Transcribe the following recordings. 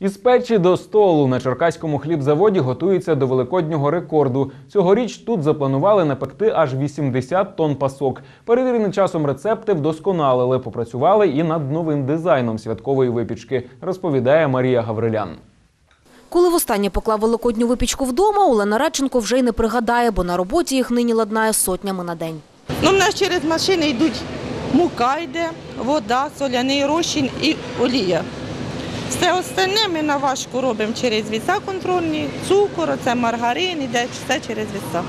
Із печі до столу на черкаському хлібзаводі готуються до великоднього рекорду. Цьогоріч тут запланували напекти аж 80 тонн пасок. Перевірені часом рецепти вдосконалили, попрацювали і над новим дизайном святкової випічки, розповідає Марія Гаврилян. Коли востаннє поклав великодню випічку вдома, Олена Радченко вже й не пригадає, бо на роботі їх нині ладнає сотнями на день. Ну, в нас через машини йдуть мука йде, вода, соляний розчин і олія. Все остальне ми на важку робимо через віса контрольні, цукор, це маргарин, іде все через віса.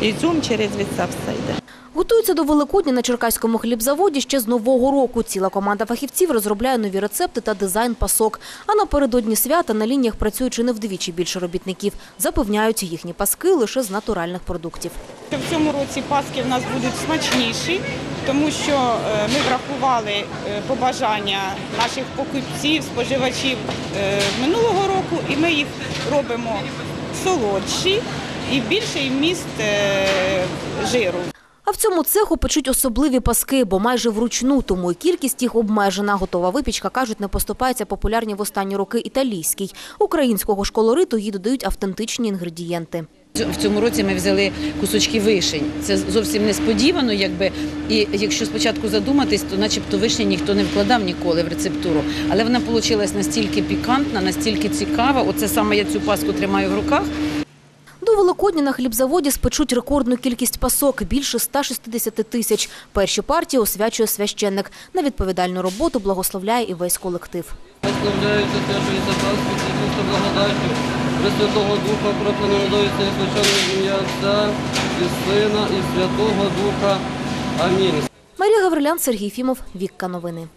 Ізюм через все йде. Готуються до Великодня на черкаському хлібзаводі ще з нового року. Ціла команда фахівців розробляє нові рецепти та дизайн пасок. А напередодні свята на лініях працює чи не вдвічі більше робітників. Запевняють, їхні паски лише з натуральних продуктів. В цьому році паски в нас будуть смачніші, тому що е, ми врахували е, побажання наших покупців, споживачів е, минулого року, і ми їх робимо солодші і більший вміст е, жиру. А в цьому цеху печуть особливі паски, бо майже вручну, тому і кількість їх обмежена. Готова випічка, кажуть, не поступається популярні в останні роки італійській. Українського ж колориту їй додають автентичні інгредієнти. В цьому році ми взяли кусочки вишень. Це зовсім несподівано, якби і якщо спочатку задуматись, то начебто вишні ніхто не вкладав ніколи в рецептуру. Але вона вийшла настільки пікантна, настільки цікава. Оце саме я цю паску тримаю в руках. До Великодня на хлібзаводі спечуть рекордну кількість пасок – більше 160 тисяч. Перші партії освячує священник. На відповідальну роботу благословляє і весь колектив. Висловляється святої Запаски, Христа благодаттю, Пресвятого Духа, проклянодується і священне ім'я Отця, і Сина, і Святого Духа. Амінь. Марія Гаврилян, Сергій Фімов, Вікка Новини.